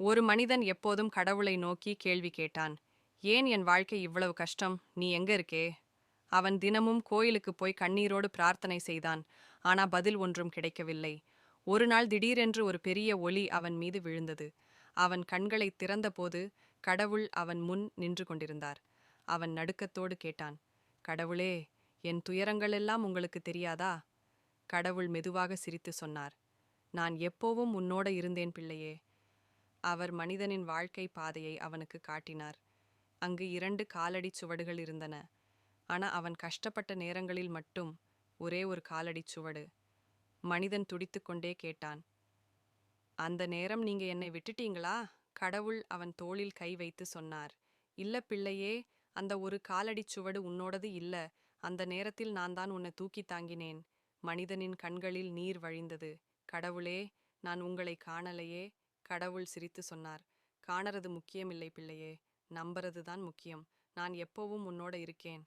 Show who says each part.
Speaker 1: ஒரு மனிதன் எப்போதும் கடவுளை நோக்கி கேள்வி கேட்டான். ஏன் என் வாழ்க்கை இவ்வளவு கஷ்டம்? நீ எங்க இருக்கே அவன் தினமும் கோயிலுக்கு போய் கண்ணீரோடு பிரார்த்தனை செய்தான். ஆனா பதில் ஒன்றும் கிடைக்கவில்லை. ஒரு நாள் திடீரென்று ஒரு பெரிய ஒளி அவன் மீது விழுந்தது. அவன் கண்களை திறந்தபோது கடவுள் அவன் முன் நின்று கொண்டிருந்தார். அவன் நடுக்கத்தோடு கேட்டான் கடவுளே என் துயரங்களெல்லாம் உங்களுக்கு தெரியாதா கடவுள் மெதுவாக சிரித்து சொன்னார் நான் எப்போவும் உன்னோட இருந்தேன் பிள்ளையே. அவர் மனிதனின் வாழ்க்கை பாதையை அவனுக்கு காட்டினார். அங்கு இரண்டு காலடி சுவடுகள் இருந்தன. ஆனா அவன் கஷ்டப்பட்ட நேரங்களில் மட்டும் ஒரே ஒரு காலடி சுவடு. மனிதன் துடித்துக்கொண்டே கேட்டான் அந்த நேரம் நீங்க என்னை விட்டுட்டீங்களா? கடவுள் அவன் தோளில் கை வைத்து சொன்னார் இல்ல பிள்ளையே அந்த ஒரு காலடி சுவடு உன்னோடது இல்ல. அந்த நேரத்தில் நான் தான் உன்னை தூக்கி தாங்கினேன். மனிதனின் கண்களில் நீர் வழிந்தது. கடவுளே நான் உங்களை காணலையே. கடவுள் சிரித்து சொன்னார். காணறது முக்கியமில்லை பிள்ளையே நம்புறது தான் முக்கியம். நான் எப்போவும் உன்னோட இருக்கேன்.